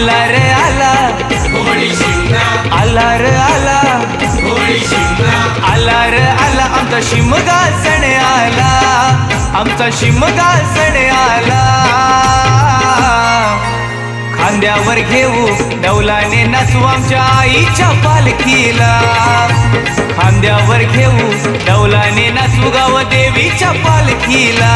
आला रे आला. आला रे आला. आला रे आला. आमचा शिमगा सण आला. आमचा शिमगा सण आला. खांद्यावर घेऊ डौलाने नसू आमच्या आईच्या पालखीला. खांद्यावर घेऊ डौलाने नसू गाव देवीच्या पालखीला.